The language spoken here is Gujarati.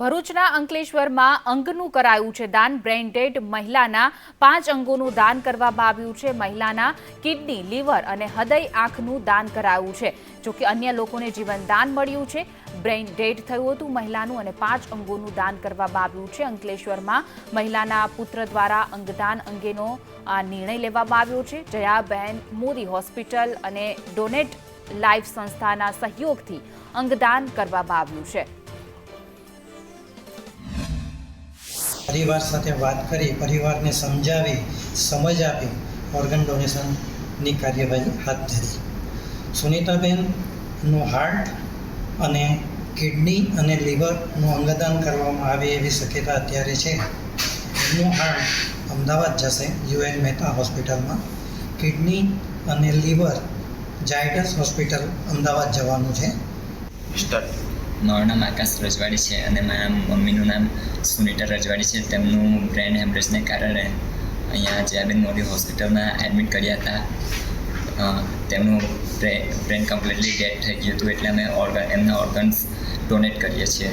ભરૂચના અંકલેશ્વરમાં અંગનું કરાયું છે દાન. બ્રેન્ડેડ મહિલાના પાંચ અંગોનું દાન કરવામાં આવ્યું છે. મહિલાના કિડની, લીવર અને હૃદય આંખનું દાન કરાયું છે. જોકે અન્ય લોકોને જીવન દાન મળ્યું છે. બ્રેઇન ડેડ થયું હતું મહિલાનું અને પાંચ અંગોનું દાન કરવામાં આવ્યું છે. અંકલેશ્વરમાં મહિલાના પુત્ર દ્વારા અંગદાન અંગેનો આ નિર્ણય લેવામાં આવ્યો છે. જયાબહેન મોદી હોસ્પિટલ અને ડોનેટ લાઈફ સંસ્થાના સહયોગથી અંગદાન કરવામાં આવ્યું છે. પરિવાર સાથે વાત કરી, પરિવારને સમજાવી, સમજ આપી ઓર્ગન ડોનેશનની કાર્યવાહી હાથ ધરી. સુનીતાબેનનું હાર્ટ અને કિડની અને લીવરનું અંગદાન કરવામાં આવે એવી શક્યતા અત્યારે છે. એમનું હાર્ટ અમદાવાદ જશે, યુએન મહેતા હોસ્પિટલમાં. કિડની અને લીવર જાયડસ હોસ્પિટલ અમદાવાદ જવાનું છે. સ્ટાર્ટ મારું નામ આકાશ રજવાડી છે અને મારા મમ્મીનું નામ સુનીતા રજવાડી છે. તેમનું બ્રેન હેમરેજને કારણે અહીંયા જયાબેન મોદી હોસ્પિટલમાં એડમિટ કર્યા હતા. તેમનું બ્રેન કમ્પ્લીટલી ડેડ થઈ ગયું હતું એટલે અમે ઓર્ગન, એમના ઓર્ગન્સ ડોનેટ કરીએ છીએ.